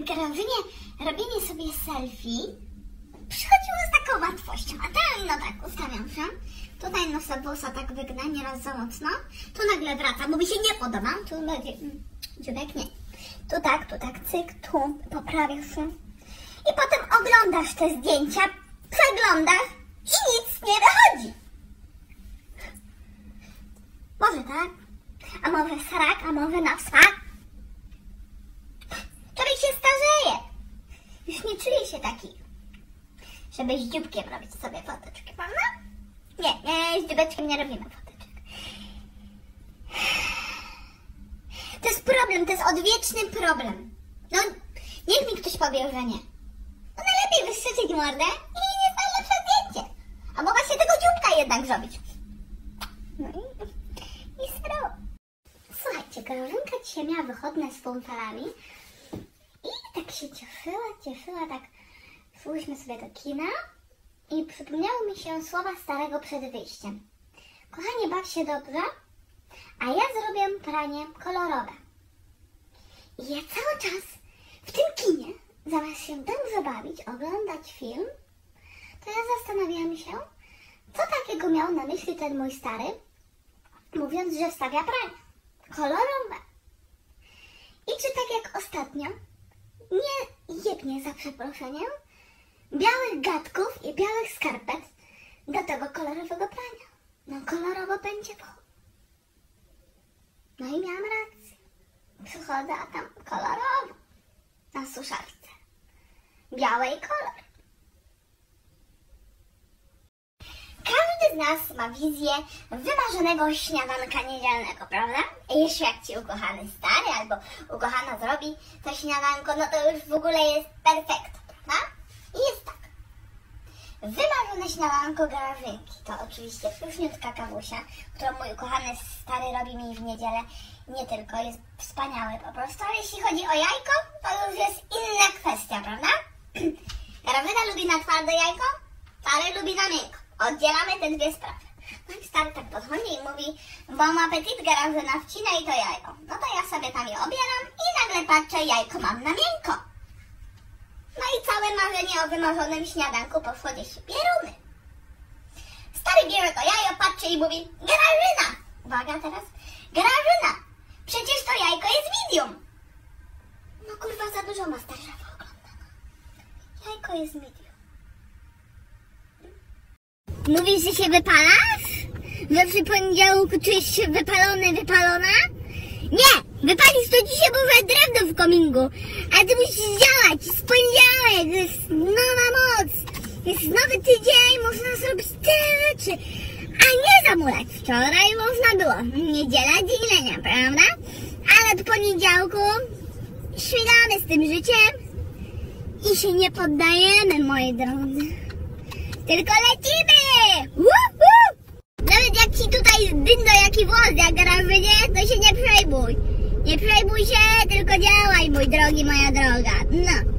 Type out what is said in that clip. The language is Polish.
Grażynie robienie sobie selfie przychodziło z taką łatwością. A teraz no tak, ustawiam się. Tutaj nosa włosa tak wygna, nieraz za mocno. Tu nagle wraca, bo mi się nie podoba. Tu będzie mm, dziubek, nie. Tu tak, tu tak, cyk, tu poprawiasz się. I potem oglądasz te zdjęcia, przeglądasz i nic nie wychodzi. Może tak, a może srak, a może na wsak. Człowiek się starzeje. Już nie czuje się taki, żeby z dzióbkiem robić sobie foteczki, prawda? Nie, nie, z dzióbeczkiem nie robimy foteczek. To jest problem, to jest odwieczny problem. No, niech mi ktoś powie, że nie. No najlepiej wystrzyczyć mordę i jest najlepsze zdjęcie. A mogła się tego dzióbka jednak zrobić. No i, i sero. Słuchajcie, Grażynka dzisiaj miała wychodne z pomfalami i tak się cieszyła, cieszyła, tak szłyśmy sobie do kina i przypomniały mi się słowa starego przed wyjściem. Kochanie, baw się dobrze, a ja zrobię pranie kolorowe. I ja cały czas w tym kinie, zamiast się dobrze bawić, oglądać film, to ja zastanawiałam się, co takiego miał na myśli ten mój stary, mówiąc, że wstawia pranie kolorowe. I czy tak jak ostatnio, nie jebnie za przeproszeniem, białych gadków i białych skarpet do tego kolorowego prania. No kolorowo będzie w No i miałam rację. Przychodzę, a tam kolorowo. Na suszarce. Białej kolor. Każdy z nas ma wizję wymarzonego śniadanka niedzielnego, prawda? I jeszcze jak ci ukochany stary albo ukochana zrobi to śniadanko, no to już w ogóle jest perfekt, prawda? Wymarzone śniadanko grażynki to oczywiście pyszniutka kawusia, którą mój ukochany stary robi mi w niedzielę. Nie tylko, jest wspaniały po prostu, ale jeśli chodzi o jajko, to już jest inna kwestia, prawda? Grażyna lubi na twarde jajko, stary lubi na miękko. Oddzielamy te dwie sprawy. No i stary tak podchodzi i mówi, bo ma apetyt, Grażyna wcina i to jajko. No to ja sobie tam je obieram i nagle patrzę, jajko mam na miękko. No i całe marzenie o wymarzonym śniadanku poszło gdzieś w pieruny. Stary bierze to jajo, patrzy i mówi, Grażyna! Uwaga teraz, Grażyna! Przecież to jajko jest medium. No kurwa, za dużo Masterchefa oglądana. Jajko jest medium. Mówisz, że się wypalasz? Że przy poniedziałku czujesz się wypalony, wypalona? Nie! Wypalisz to dzisiaj może drewno w kominku. A ty musisz działać. Jest poniedziałek, jest nowa moc. Jest nowy tydzień, można zrobić tyle rzeczy. A nie zamulać. Wczoraj można było. Niedziela dzień lenia, prawda? Ale w poniedziałku śmigamy z tym życiem i się nie poddajemy, moi drodzy. Tylko lecimy! Woo, woo! Nawet jak ci tutaj dyndo jaki włos zagraży, nie? To się nie przejmuj. Nie przejmuj się, tylko działaj, mój drogi, moja droga. No.